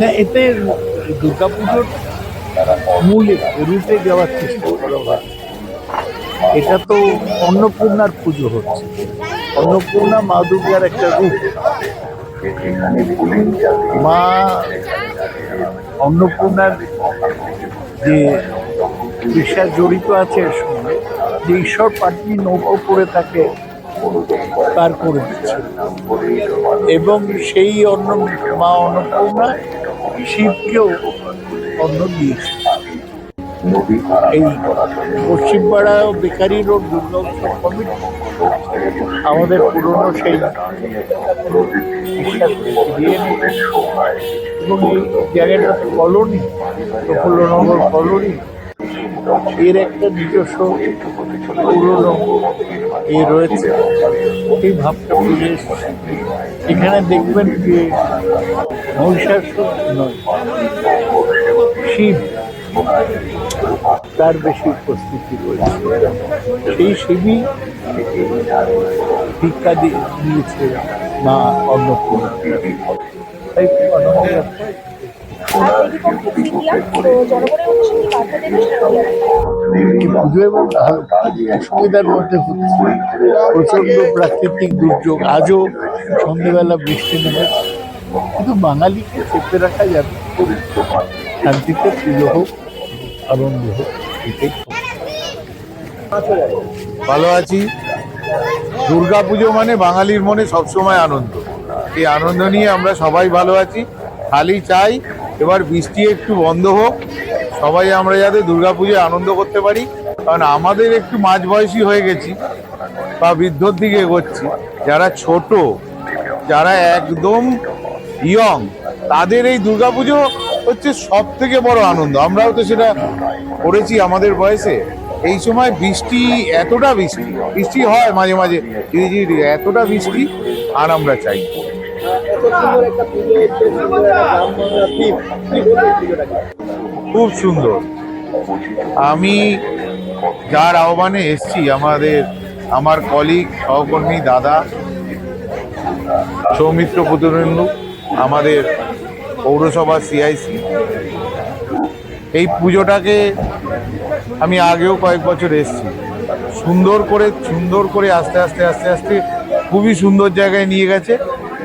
না, এতে দুর্গাপুজোর মূলে রুটে যাওয়ার চেষ্টা করা হয়। এটা তো অন্নপূর্ণার পুজো হচ্ছে। অন্নপূর্ণা মা দুর্গার একটা রূপ। মা অন্নপূর্ণার যে বিশ্বাস জড়িত আছে এর সঙ্গে, যে ঈশ্বর পাটনি নৌকো পড়ে তাকে পার করে দিচ্ছে। এবং সেই অন্ন মা অন্নপূর্ণা শিবকেও অন্ন দিয়েছে এই Paschimpara bakery road Durga committee, আমাদের পুরনো সেই এবং এই জায়গাটা কলোনি, প্রফুল্লনগর কলোনি, এর একটা নিজস্ব পুরনো এ রয়েছে। এই ভাবটা এখানে দেখবেন যে মহিষাসুর নয় শিব। তার বেশি উপস্থিতি রয়েছে। সেই শিবই ভিক্ষা দিয়ে দিয়েছে মা অন্নপূর্ণা। তাই অসুবিধার মধ্যে হচ্ছে প্রচণ্ড প্রাকৃতিক দুর্যোগ। আজও সন্ধ্যেবেলা বৃষ্টি নেমেছে কিন্তু বাঙালিকে চেপে রাখা যাবে। শান্তিতে পুজো হোক, আনন্দ হোক, এটাই ভালো আছি। দুর্গা পুজো মানে বাঙালির মনে সবসময় আনন্দ। এই আনন্দ নিয়ে আমরা সবাই ভালো আছি। খালি চাই এবার বৃষ্টি একটু বন্ধ হোক, সবাই আমরা যাতে দুর্গা পুজোয় আনন্দ করতে পারি। কারণ আমাদের একটু মাঝ বয়সী হয়ে গেছি বা বৃদ্ধর দিকে এগোচ্ছি। যারা ছোট, যারা একদম ইয়ং। তাদের এই দুর্গাপুজো হচ্ছে সব থেকে বড় আনন্দ। আমরাও তো সেটা করেছি আমাদের বয়সে। এই সময় বৃষ্টি এতটা বৃষ্টি বৃষ্টি হয় মাঝে মাঝে, ধীরে ধীরে এতটা বৃষ্টি আর আমরা চাই খুব সুন্দর। আমি যার আহ্বানে এসছি, আমাদের, আমার কলিগ সহকর্মী, দাদা, সৌমিত্র পুতুরেন্দু আমাদের পৌরসভা সিআইসি। এই পুজোটাকে আমি আগেও কয়েক বছর এসেছি। সুন্দর করে সুন্দর করে আস্তে আস্তে আস্তে আস্তে খুবই সুন্দর জায়গায় নিয়ে গেছে।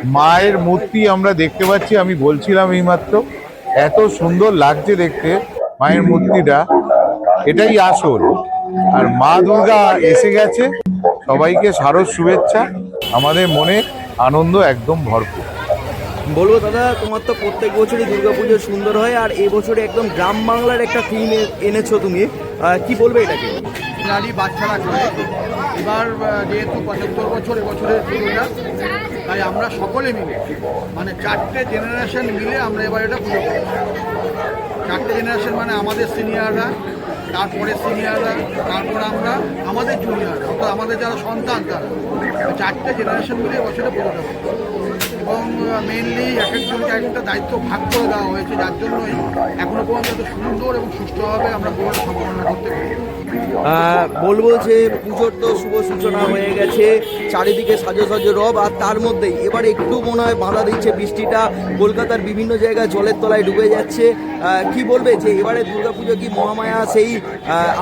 মায়ের মূর্তি আমরা দেখতে পাচ্ছি, আমি বলছিলাম এইমাত্র। এত সুন্দর লাগছে দেখতে মায়ের মূর্তিটা। এটাই আসল। আর মা দুর্গা এসে গেছে। সবাইকে সারস শুভেচ্ছা। আমাদের মনে আনন্দ একদম ভরপুর। বলব দাদা, তোমার তো প্রত্যেক বছরই দুর্গাপুজো সুন্দর হয়, আর এবছরে একদম গ্রাম বাংলার একটা থিম এনেছো তুমি। কি বলবে এটাকে? নারী বাচ্চারা করে এবার যেহেতু পঁচাত্তর বছর এবছরের পুজোটা তাই আমরা সকলে মিলে মানে চারটে জেনারেশন মিলে আমরা এবার এটা পুজো করি চারটে জেনারেশন মানে আমাদের সিনিয়ররা তারপরে সিনিয়ররা তারপর আমরা, আমাদের জুনিয়ররা অর্থাৎ আমাদের যারা সন্তান তারা। চারটে জেনারেশন মিলে এবছরে পুজোটা এবং মেনলি এক একজনকে এক একটা দায়িত্ব ভাগ করে দেওয়া হয়েছে যার জন্যই এখনও পর্যন্ত সুন্দর এবং সুষ্ঠুভাবে আমরা পুজোটা সম্পন্ন করতে পারি বলব যে পুজোর তো শুভ সূচনা হয়ে গেছে চারিদিকে সাজো সাজো রব আর তার মধ্যেই এবার একটু মনে হয় বাধা দিচ্ছে বৃষ্টিটা কলকাতার বিভিন্ন জায়গায় জলের তলায় ডুবে যাচ্ছে। কি বলবে যে এবারে দুর্গাপুজো কি মহামায়া সেই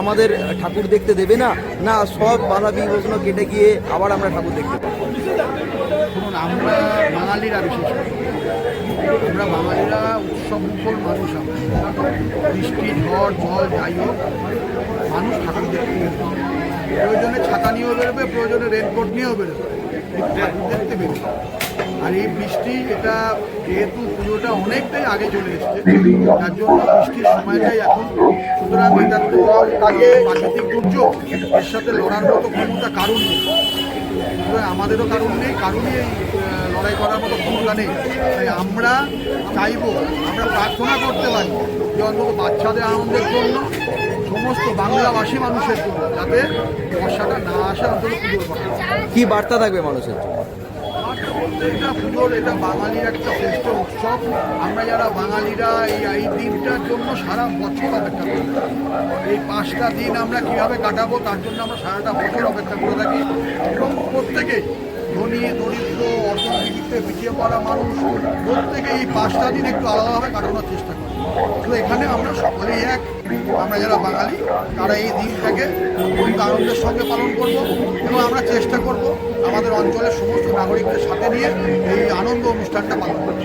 আমাদের ঠাকুর দেখতে দেবে না? না সব বাধা বিঘ্ন কেটে গিয়ে আবার আমরা ঠাকুর দেখতে পাবো। আমরা বাঙালিরা বিশেষ করে আমরা বাঙালিরা উৎসব মুখর মানুষ আমরা। বৃষ্টি ঝড়, জল যাই মানুষ ঠাকুর দেখতে প্রয়োজনে ছাতা নিয়েও বেরোবে, প্রয়োজনে রেনকোট নিয়েও বেরোবে। ঠাকুর দেখতে বেরোবে আর এই বৃষ্টি, এটা যেহেতু পুজোটা অনেকটাই আগে চলে এসেছে, তার জন্য বৃষ্টির সময়টাই এখন। সুতরাং এটা তো আগে প্রাকৃতিক দুর্যোগ। এর সাথে লড়ার মতো ক্ষমতা কারণ আমাদেরও কারণ নেই, কারণই এই লড়াই করার মতো ক্ষমতা নেই তাই আমরা চাইব, আমরা প্রার্থনা করতে পারি যে অন্তত বাচ্চাদের আনন্দের জন্য, সমস্ত বাংলাভাষী মানুষের জন্য, যাতে বর্ষাটা না আসে অন্তত কি বার্তা থাকবে মানুষের জন্য? প্রত্যেকটা পুজোর এটা বাঙালির একটা শ্রেষ্ঠ উৎসব। আমরা যারা বাঙালিরা এই এই দিনটার জন্য সারা বছর অপেক্ষা করি এই পাঁচটা দিন আমরা কীভাবে কাটাবো, তার জন্য আমরা সারাটা বছর অপেক্ষা করে থাকি। এবং প্রত্যেকে ধনী, দরিদ্র অর্থনৈতিক পিছিয়ে পড়া মানুষ প্রত্যেকে এই পাঁচটা দিন একটু আলাদাভাবে কাটানোর চেষ্টা করে। তো এখানে আমরা সকলেই এক। আমরা যারা বাঙালি, তারা এই দিনটাকে খুব আনন্দের সঙ্গে পালন করব। আমরা চেষ্টা করব আমাদের অঞ্চলের সমস্ত নাগরিকদের সাথে নিয়ে এই আনন্দ অনুষ্ঠানটা পালন করব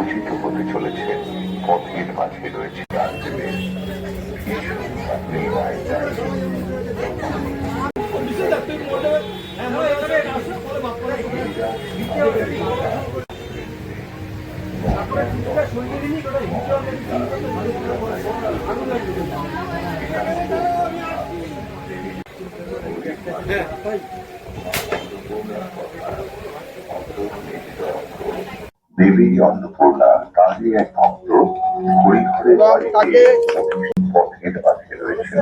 উচিত হতে চলেছে পথের মাঝে রয়েছে রাজ্যের দেবী অন্নপূর্ণা তারই এক ভক্ত হরিহরের বাড়িতে পথের পাশে রয়েছে